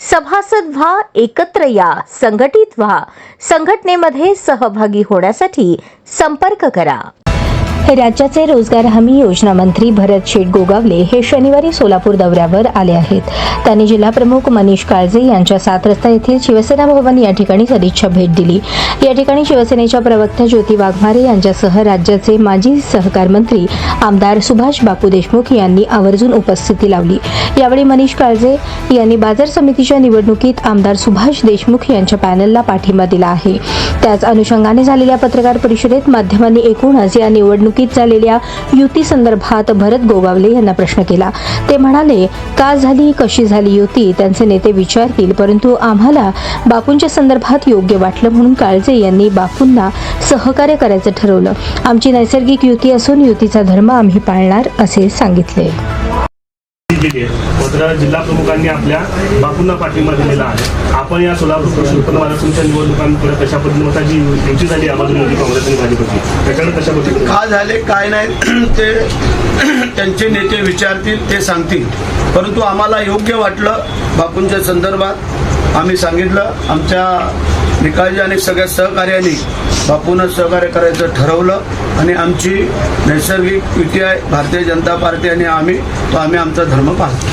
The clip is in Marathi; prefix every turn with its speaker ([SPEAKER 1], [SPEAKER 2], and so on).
[SPEAKER 1] सभासद व्हा एकत्र या संघटित व्हा. संघटनेमध्ये सहभागी होण्यासाठी संपर्क करा. राज्याचे रोजगार हमी योजना मंत्री भरत शेठ गोगावले हे शनिवारी सोलापूर दौऱ्यावर आले आहेत. त्यांनी जिल्हाप्रमुख मनीष काळजे यांच्या सात रस्ता येथील शिवसेना भवन या ठिकाणी सदिच्छा भेट दिली. या ठिकाणी शिवसेनेच्या प्रवक्त्या ज्योती वाघमारे यांच्यासह राज्याचे माजी सहकार मंत्री आमदार सुभाष बापू देशमुख यांनी आवर्जून उपस्थिती लावली. यावेळी मनीष काळजे यांनी बाजार समितीच्या निवडणुकीत आमदार सुभाष देशमुख यांच्या पॅनलला पाठिंबा दिला आहे. त्याच अनुषंगाने झालेल्या पत्रकार परिषदेत माध्यमांनी एकूणच या निवडणुकीत झालेल्या युती संदर्भात भरत गोगावले यांना प्रश्न केला. ते म्हणाले का झाली कशी झाली युती? त्यांचे नेते विचारतील परंतु आम्हाला बापूंच्या संदर्भात योग्य वाटलं म्हणून काळजे यांनी बापूंना सहकार्य करायचं ठरवलं. आमची नैसर्गिक युती असून युतीचा धर्म आम्ही पाळणार असे सांगितले.
[SPEAKER 2] दिलेली आहे. मात्र जिल्हा प्रमुखांनी आपल्या बापूंना पाठिंबा दिलेला आहे. आपण या सोलापूर कृषी उत्पन्न बाजार समितीच्या निवडणुकांपुढे कशा पद्धतीने जी युती झाली आबाजून होती काँग्रेस आणि भाजपची. त्याच्याकडे कशा पद्धतीने
[SPEAKER 3] का झाले काय नाही ते त्यांचे नेते विचारतील ते सांगतील. परंतु आम्हाला योग्य वाटलं बापूंच्या संदर्भात. आम्ही सांगितलं आमच्या निकालजी आणि सगळ्या सहकार्याने बापूंना सहकार्य करायचं ठरवलं आणि आमची नैसर्गिक युती आहे भारतीय जनता पार्टी आणि आम्ही तो आम्ही आमचा धर्म पाहतो.